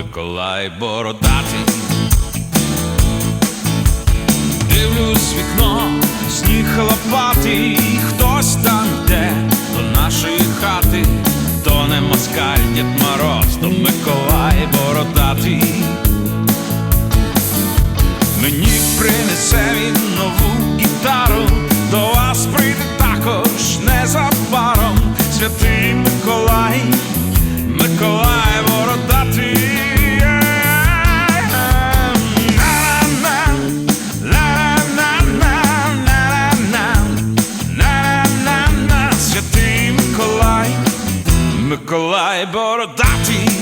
Миколай бородатий, дивлюсь вікно, сніг хлопатий, хтось там де до нашої хати, то не москаль, Дід мороз, то Миколай бородатий. Мені принесе він нову гітару, до вас прийде також незабаром святий Миколай, Миколай. Nikolai Borodati.